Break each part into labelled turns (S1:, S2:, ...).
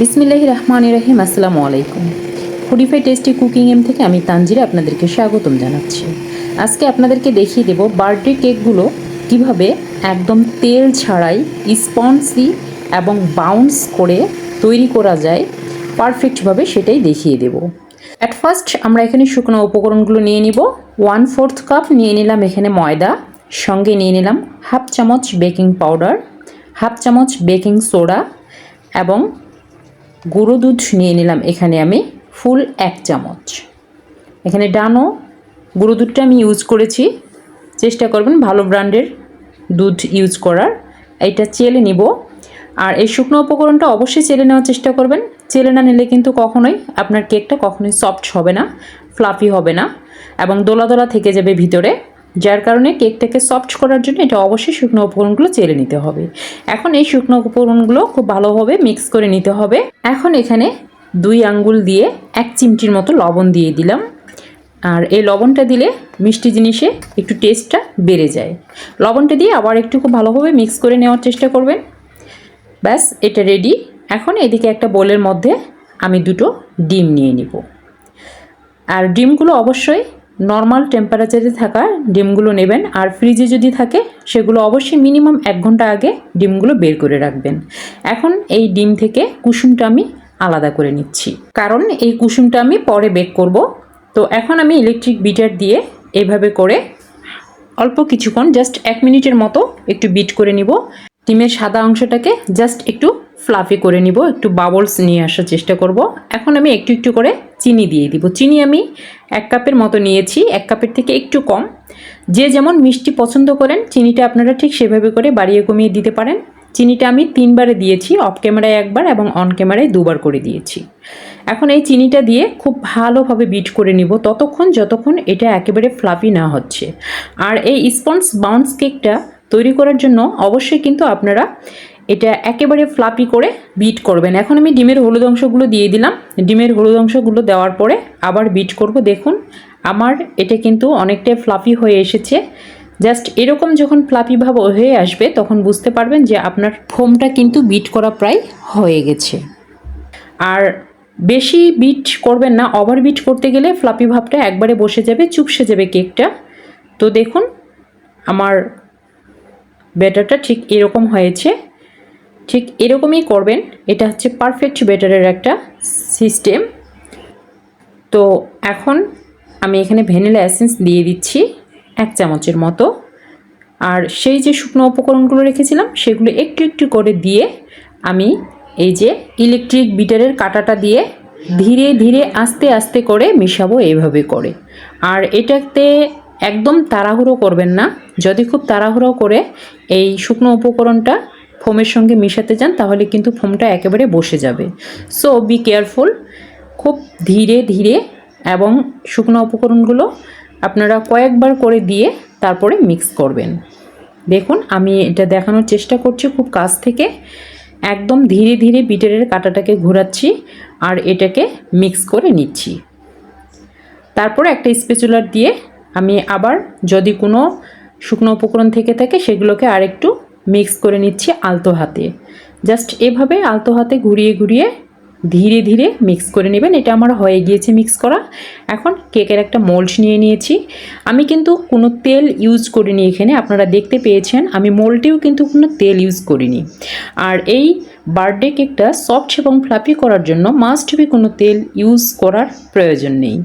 S1: বিসমিল্লাহ রহমান রহিম, আসসালামু আলাইকুম। ফুডিফাই টেস্টি কুকিং এম থেকে আমি তানজিরা আপনাদেরকে স্বাগতম জানাচ্ছি। আজকে আপনাদেরকে দেখিয়ে দেব বার্থডে কেকগুলো কীভাবে একদম তেল ছাড়াই স্পঞ্জি এবং বাউন্স করে তৈরি করা যায় পারফেক্টভাবে সেটাই দেখিয়ে দেব। অ্যাট ফার্স্ট আমরা এখানে শুকনো উপকরণগুলো নিয়ে নিব। ওয়ান ফোর্থ কাপ নিয়ে নিলাম এখানে ময়দা, সঙ্গে নিয়ে নিলাম হাফ চামচ বেকিং পাউডার হাফ চামচ বেকিং সোডা এবং গুঁড়ো দুধ নিয়ে নিলাম এখানে আমি ফুল এক চামচ। এখানে ডানো গুঁড়ো দুধটা আমি ইউজ করেছি। চেষ্টা করবেন ভালো ব্র্যান্ডের দুধ ইউজ করার। এটা চেলে নিব। আর এই শুকনো উপকরণটা অবশ্যই চেলে নেওয়ার চেষ্টা করবেন। চেলে না নিলে কিন্তু কখনোই আপনার কেকটা কখনোই সফট হবে না ফ্লাফি হবে না এবং দোলা দোলা থেকে যাবে ভিতরে। যার কারণে কেকটাকে সফট করার জন্য এটা অবশ্যই শুকনো উপকরণগুলো চেলে নিতে হবে। এখন এই শুকনো উপকরণগুলো খুব ভালোভাবে মিক্স করে নিতে হবে। এখন এখানে দুই আঙ্গুল দিয়ে এক চিমটির মতো লবণ দিয়ে দিলাম। আর এই লবণটা দিলে মিষ্টি জিনিসে একটু টেস্টটা বেড়ে যায়। লবণটা দিয়ে আবার একটু খুব ভালোভাবে মিক্স করে নেওয়ার চেষ্টা করবেন। ব্যাস, এটা রেডি এখন এদিকে একটা বোলের মধ্যে আমি দুটো ডিম নিয়ে নিব। আর ডিমগুলো অবশ্যই নর্মাল টেম্পারেচারে থাকা ডিমগুলো নেবেন আর ফ্রিজে যদি থাকে, সেগুলো অবশ্যই মিনিমাম এক ঘণ্টা আগে ডিমগুলো বের করে রাখবেন। এখন এই ডিম থেকে কুসুমটা আমি আলাদা করে নিচ্ছি। কারণ এই কুসুমটা আমি পরে বেক করব। তো এখন আমি ইলেকট্রিক বিটার দিয়ে এইভাবে করে অল্প কিছুক্ষণ জাস্ট এক মিনিটের মতো একটু বিট করে নিব। ডিমের সাদা অংশটাকে জাস্ট একটু ফ্লাফি করে নিব, একটু বাবলস নিয়ে আসার চেষ্টা করব। এখন আমি একটু একটু করে চিনি দিয়ে দিব। চিনি আমি এক কাপের মতো নিয়েছি, এক কাপের থেকে একটু কম। যে যেমন মিষ্টি পছন্দ করেন, চিনিটা আপনারা ঠিক সেভাবে করে বাড়িয়ে কমিয়ে দিতে পারেন। চিনিটা আমি তিনবারে দিয়েছি অফ ক্যামেরায় একবার এবং অন ক্যামেরায় দুবার করে দিয়েছি। এখন এই চিনিটা দিয়ে খুব ভালোভাবে বিট করে নিব, ততক্ষণ যতক্ষণ এটা একেবারে ফ্লাফি না হচ্ছে। আর এই স্পঞ্জ বাউন্স কেকটা তৈরি করার জন্য অবশ্যই কিন্তু আপনারা এটা একেবারে ফ্লাপি করে বিট করবেন। এখন আমি ডিমের হলুদ অংশগুলো দিয়ে দিলাম। ডিমের হলুদ অংশগুলো দেওয়ার পরে আবার বিট করব। দেখুন, আমার এটা কিন্তু অনেকটাই ফ্লাফি হয়ে এসেছে। জাস্ট এরকম যখন ফ্লাপি ভাব হয়ে আসবে, তখন বুঝতে পারবেন যে আপনার ফোমটা কিন্তু বিট করা প্রায় হয়ে গেছে। আর বেশি বিট করবেন না ওভার বিট করতে গেলে ফ্লাপি ভাবটা একবারে বসে যাবে, চুপসে যাবে কেকটা। তো দেখুন, আমার ব্যাটারটা ঠিক এরকম হয়েছে। ঠিক এরকমই করবেন। এটা হচ্ছে পারফেক্ট বেটারের একটা সিস্টেম তো এখন আমি এখানে ভ্যানিলা এসেন্স দিয়ে দিচ্ছি এক চামচের মতো। আর সেই যে শুকনো উপকরণগুলো রেখেছিলাম, সেগুলো একটু একটু করে দিয়ে আমি এই যে ইলেকট্রিক বিটারের কাটাটা দিয়ে ধীরে ধীরে আস্তে আস্তে করে মিশাবো এইভাবে করে। আর এটাতে একদম তাড়াহুড়ো করবেন না। যদি খুব তাড়াহুড়ো করে এই শুকনো উপকরণটা ফোমের সঙ্গে মিশাতে যান, তাহলে কিন্তু ফোমটা একেবারে বসে যাবে। সো বি কেয়ারফুল খুব ধীরে ধীরে এবং শুকনো উপকরণগুলো আপনারা কয়েকবার করে দিয়ে তারপরে মিক্স করবেন। দেখুন, আমি এটা দেখানোর চেষ্টা করছি খুব কাছ থেকে। একদম ধীরে ধীরে বিটারের কাঁটাটাকে ঘোরাচ্ছি আর এটাকে মিক্স করে নিচ্ছি। তারপরে একটা স্পেচুলার দিয়ে আমি আবার যদি কোনো শুকনো উপকরণ থেকে থাকে, সেগুলোকে আরেকটু মিক্স করে নিচ্ছি আলতো হাতে। জাস্ট এভাবে আলতো হাতে ঘুরিয়ে ঘুরিয়ে ধীরে ধীরে মিক্স করে নেবেন। এটা আমার হয়ে গিয়েছে মিক্স করা। এখন কেকের একটা মোল্ড নিয়ে নিয়েছি। আমি কিন্তু কোনো তেল ইউজ করিনি এখানে, আপনারা দেখতে পেয়েছেন। আমি মোল্ডেও কিন্তু কোনো তেল ইউজ করিনি। আর এই বার্থডে কেকটা সফট এবং ফ্লাপি করার জন্য মাস্ট বি কোনো তেল ইউজ করার প্রয়োজন নেই।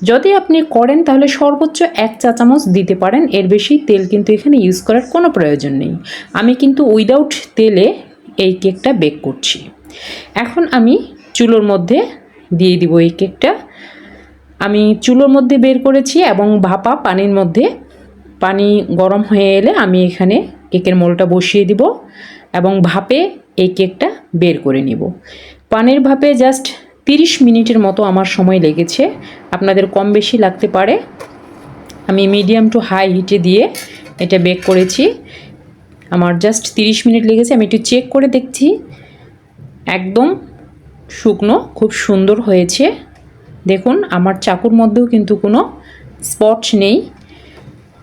S1: যদি আপনি করেন, তাহলে সর্বোচ্চ এক চা চামচ দিতে পারেন। এর বেশি তেল কিন্তু এখানে ইউজ করার কোনো প্রয়োজন নেই। আমি কিন্তু উইদাউট তেলে এই কেকটা বেক করছি। এখন আমি চুলোর মধ্যে দিয়ে দিব এই কেকটা। আমি চুলোর মধ্যে বের করেছি এবং ভাপা পানির মধ্যে। পানি গরম হয়ে এলে আমি এখানে কেকের মোলটা বসিয়ে দিব এবং ভাপে এই কেকটা বের করে নিব। পানির ভাপে জাস্ট তিরিশ মিনিটের মতো আমার সময় লেগেছে। আপনাদের কম বেশি লাগতে পারে। আমি মিডিয়াম টু হাই হিটে দিয়ে এটা বেক করেছি। আমার জাস্ট তিরিশ মিনিট লেগেছে। আমি একটু চেক করে দেখছি। একদম শুকনো, খুব সুন্দর হয়েছে। দেখুন, আমার চাকুর মধ্যেও কিন্তু কোনো স্পট নেই।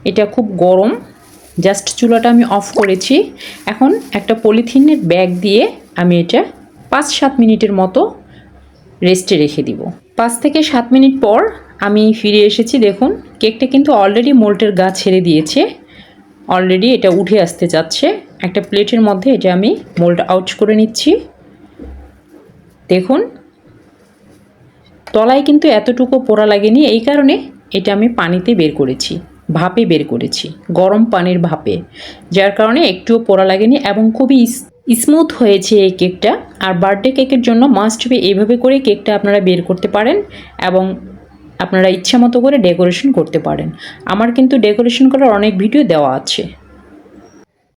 S1: এটা খুব গরম। জাস্ট চুলাটা আমি অফ করেছি। এখন একটা পলিথিনের ব্যাগ দিয়ে আমি এটা পাঁচ সাত মিনিটের মতো রেস্টে রেখে দিব। পাঁচ থেকে সাত মিনিট পর আমি ফিরে এসেছি, দেখুন, কেকটা কিন্তু অলরেডি মোল্টের গা ছেড়ে দিয়েছে। অলরেডি এটা উঠে আসতে যাচ্ছে। একটা প্লেটের মধ্যে এটা আমি মোল্ড আউট করে নিচ্ছি। দেখুন, তলায় কিন্তু এতটুকু পোড়া লাগেনি, এই কারণে এটা আমি পানিতে বের করেছি, ভাপে বের করেছি, গরম পানির ভাপে, যার কারণে একটুও পোড়া লাগেনি এবং খুবই স্মুথ হয়েছে এই কেকটা। আর বার্থডে কেকের জন্য মাস্ট বি এইভাবে করে কেকটা আপনারা বের করতে পারেন এবং আপনারা ইচ্ছা মতো করে ডেকোরেশন করতে পারেন। আমার কিন্তু ডেকোরেশন করার অনেক ভিডিও দেওয়া আছে।